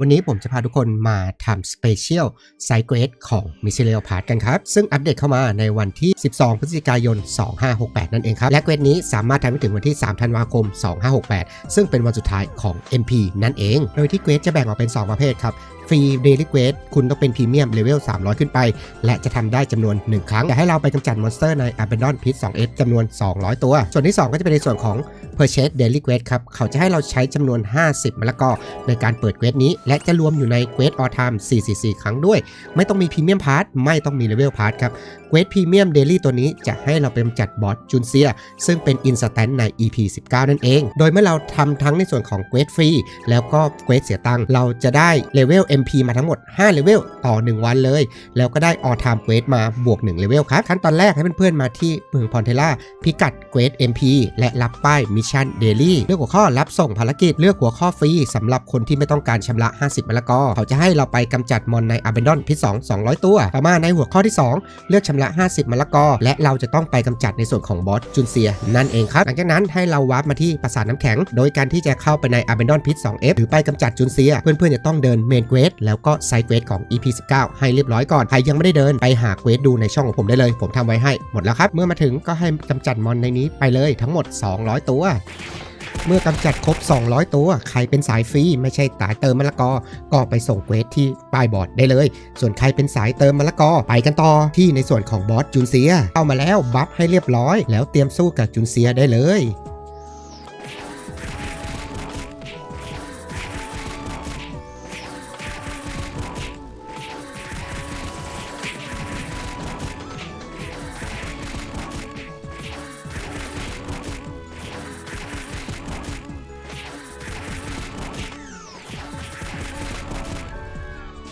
วันนี้ผมจะพาทุกคนมาทำสเปเชียลไซเกรดของ m i s s i l i o Part กันครับ ซึ่งอัปเดตเข้ามาในวันที่ 12 พฤศจิกายน 2568 นั่นเองครับ และเควสนี้สามารถทำได้ถึงวันที่ 3 ธันวาคม 2568 ซึ่งเป็นวันสุดท้ายของ MP นั่นเอง โดยที่เควสจะแบ่งออกเป็น 2 ประเภทครับ ฟรี Daily Quest คุณต้องเป็นพรีเมียมเลเวล300 ขึ้นไป และจะทำได้จำนวน 1 ครั้งจะให้เราไปกำจัดมอนสเตอร์ใน Abandon Pit 2S จำนวน 200 ตัว ส่วนที่ 2 ก็จะเป็นในส่วนของ Purchase Daily Quest ครับ เขาจะให้เราใช้จำนวน 50มะละกอในการเปิดเควสนี้ และจะรวมอยู่ในเควส All Time 444 ครั้งด้วย ไม่ต้องมีพรีเมียมพาร์ทไม่ต้องมีเลเวลพาร์ทครับเควสพรีเมียมเดลี่ตัวนี้จะให้เราไปกำจัดบอสจุนเซีย ซึ่งเป็นอินสแตนใน EP 19 นั่นเอง โดยเมื่อเราทำทั้งในส่วนของเควสฟรีแล้วก็เควสเสียตังค์เราจะได้เลเวล MP มาทั้งหมด 5 เลเวลต่อ 1 วันเลย แล้วก็ได้ All Time Quest มาบวก 1 เลเวลครับ ขั้นตอนแรกให้เพื่อนๆมาที่เมืองพอนเทล่าพิกัด Quest MP และรับป้ายมิชชั่นเดลี่เลือกหัวข้อรับส่งภารกิจเลือกหัวข้อฟรีสำหรับคนที่ไม่ต้องการชำระ 50มละกอเขาจะให้เราไปกำจัดมอนใน Abandon พิษ2 200 ตัว ต่อมาในหัวข้อที่ 2 เลือกชำระ 50มละกอและเราจะต้องไปกำจัดในส่วนของบอสจุนเซียนั่นเองครับ หลังจากนั้นให้เราวาร์ปมาที่ปราสาทน้ำแข็ง โดยการที่จะเข้าไปใน Abandon Pit 2F หรือไปกำจัดจุนเซีย เพื่อนๆจะต้องเดินเมนเควสแล้วก็ไซเควสของ EP 19 ให้เรียบร้อยก่อน ใครยังไม่ได้เดินไปหาเควสดูในช่องของผมได้เลย ผมทำไว้ให้หมดแล้วครับ เมื่อมาถึงก็ให้กำจัดมอนในนี้ไปเลยทั้งหมด 200 ตัวเมื่อกำจัดครบ 200 ตัว ใครเป็นสายฟรีไม่ใช่สายเติมมะละกอ ก็ไปส่งเควสที่ป้ายบอร์ดได้เลย ส่วนใครเป็นสายเติมมะละกอ ไปกันต่อที่ในส่วนของบอสจุนเซีย เข้ามาแล้วบัฟให้เรียบร้อย แล้วเตรียมสู้กับจุนเซียได้เลย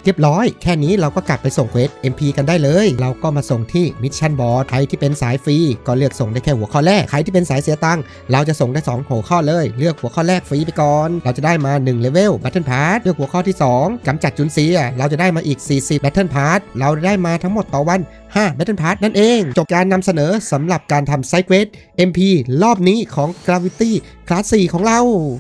เรียบร้อย แค่นี้เราก็กลับไปส่งเควส MP กันได้เลย เราก็มาส่งที่มิชชั่นบอร์ดใครที่เป็นสายฟรีก็เลือกส่งได้แค่หัวข้อแรก ใครที่เป็นสายเสียตังค์เราจะส่งได้ 2 หัวข้อเลย เลือกหัวข้อแรกฟรีไปก่อน เราจะได้มา1เลเวล Battle Pass เลือกหัวข้อที่ 2กำจัดจุนเซีย เราจะได้มาอีก 40 Battle Pass เราได้มาทั้งหมดต่อวัน5 Battle Pass นั่นเอง จบการนำเสนอสำหรับการทำไซเควส MP รอบนี้ของ Gravity คลาส4ของเรา